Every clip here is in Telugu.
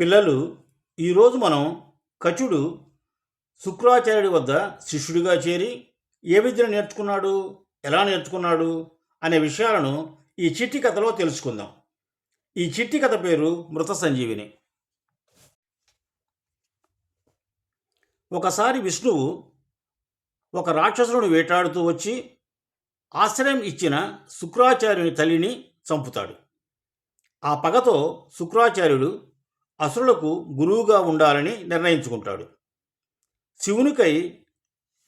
పిల్లలు ఈరోజు మనం కచుడు శుక్రాచార్యుడి వద్ద శిష్యుడిగా చేరి ఏ విద్యను నేర్చుకున్నాడు ఎలా నేర్చుకున్నాడు అనే విషయాలను ఈ చిట్టి కథలో తెలుసుకుందాం. ఈ చిట్టి కథ పేరు మృత సంజీవిని. ఒకసారి విష్ణువు ఒక రాక్షసులను వేటాడుతూ వచ్చి ఆశ్రయం ఇచ్చిన శుక్రాచార్యుని తల్లిని చంపుతాడు. ఆ పగతో శుక్రాచార్యుడు అసురులకు గురువుగా ఉండాలని నిర్ణయించుకుంటాడు. శివునికై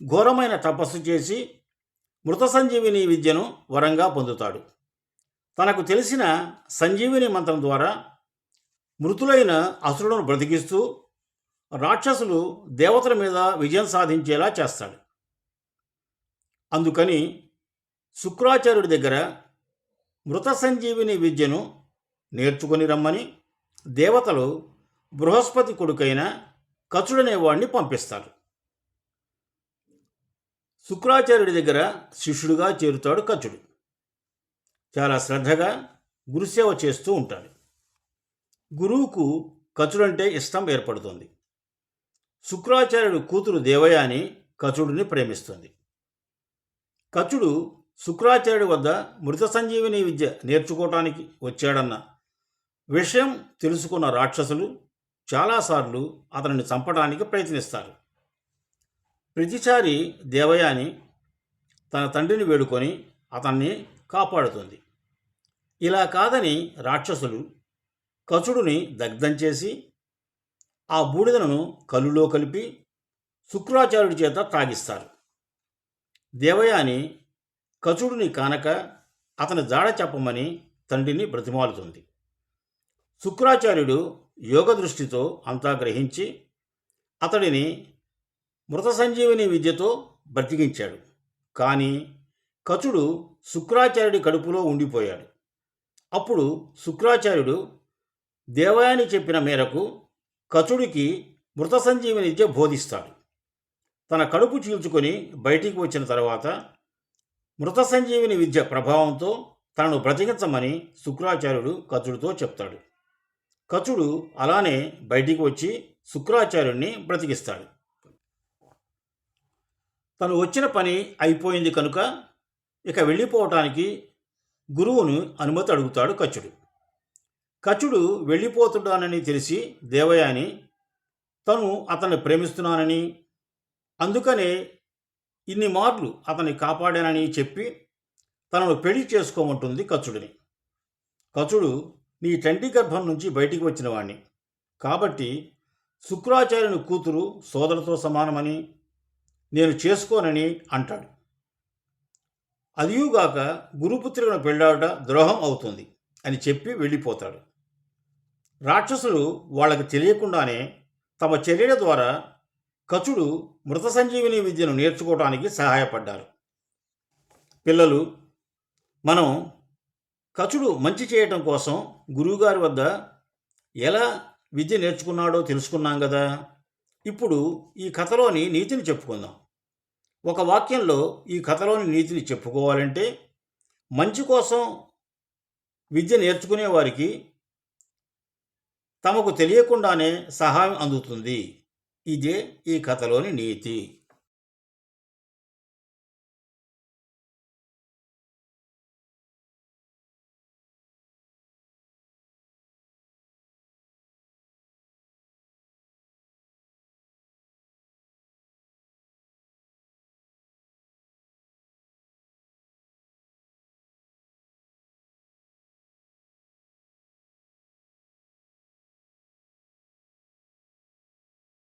ఘోరమైన తపస్సు చేసి మృత సంజీవిని విద్యను వరంగా పొందుతాడు. తనకు తెలిసిన సంజీవిని మంత్రం ద్వారా మృతులైన అసురులను బ్రతికిస్తూ రాక్షసులు దేవతల మీద విజయం సాధించేలా చేస్తాడు. అందుకని శుక్రాచార్యుడి దగ్గర మృత సంజీవిని విద్యను నేర్చుకొని రమ్మని దేవతలు బృహస్పతి కొడుకైన కచుడనే వాడిని పంపిస్తారు. శుక్రాచార్యుడి దగ్గర శిష్యుడిగా చేరుతాడు కచుడు. చాలా శ్రద్ధగా గురుసేవ చేస్తూ ఉంటాడు. గురువుకు కచుడంటే ఇష్టం ఏర్పడుతుంది. శుక్రాచార్యుడు కూతురు దేవయాని కచుడిని ప్రేమిస్తుంది. కచుడు శుక్రాచార్యుడి వద్ద మృత సంజీవిని విద్య నేర్చుకోవటానికి వచ్చాడన్న విషయం తెలుసుకున్న రాక్షసులు చాలాసార్లు అతనిని చంపడానికి ప్రయత్నిస్తారు. ప్రతిసారి దేవయాని తన తండ్రిని వేడుకొని అతన్ని కాపాడుతుంది. ఇలా కాదని రాక్షసులు కచుడుని దగ్ధం చేసి ఆ బూడిదను కలులో కలిపి శుక్రాచార్యుడి చేత తాగిస్తారు దేవయాని కచుడిని కానక అతని జాడ చెప్పమని తండ్రిని బ్రతిమాలుతుంది. శుక్రాచార్యుడు యోగ దృష్టితో అంతా గ్రహించి అతడిని మృత సంజీవిని విద్యతో బ్రతికించాడు. కానీ కచుడు శుక్రాచార్యుడి కడుపులో ఉండిపోయాడు. అప్పుడు శుక్రాచార్యుడు దేవయాని చెప్పిన మేరకు కచుడికి మృత సంజీవిని విద్య బోధిస్తాడు. తన కడుపు చీల్చుకొని బయటికి వచ్చిన తర్వాత మృత సంజీవిని విద్య ప్రభావంతో తనను బ్రతికించమని శుక్రాచార్యుడు కచుడితో చెప్తాడు. కచుడు అలానే బయటికి వచ్చి శుక్రాచార్యుడిని బ్రతికిస్తాడు. తను వచ్చిన పని అయిపోయింది కనుక ఇక వెళ్ళిపోవటానికి గురువును అనుమతి అడుగుతాడు కచుడు. కచుడు వెళ్ళిపోతున్నానని తెలిసి దేవయాని తను అతన్ని ప్రేమిస్తున్నానని అందుకనే ఇన్ని మార్లు అతన్ని కాపాడానని చెప్పి తనను పెళ్ళి చేసుకోమంటుంది కచుడిని. కచుడు నీ తండ్రి గర్భం నుంచి బయటికి వచ్చిన వాణ్ణి. కాబట్టి శుక్రాచార్యుని కూతురు సోదరుతో సమానమని నేను చేసుకోనని అంటాడు. అదియుగాక గురుపుత్రులను పెళ్ళాడట ద్రోహం అవుతుంది అని చెప్పి వెళ్ళిపోతాడు. రాక్షసులు వాళ్ళకి తెలియకుండానే తమ చర్యల ద్వారా కచుడు మృత సంజీవిని విద్యను నేర్చుకోవడానికి సహాయపడ్డారు. పిల్లలు మనం కచుడు మంచి చేయటం కోసం గురువుగారి వద్ద ఎలా విద్య నేర్చుకున్నాడో తెలుసుకున్నాం కదా. ఇప్పుడు ఈ కథలోని నీతిని చెప్పుకుందాం. ఒక వాక్యంలో ఈ కథలోని నీతిని చెప్పుకోవాలంటే మంచి కోసం విద్య నేర్చుకునే వారికి తమకు తెలియకుండానే సహాయం అందుతుంది. ఇదే ఈ కథలోని నీతి.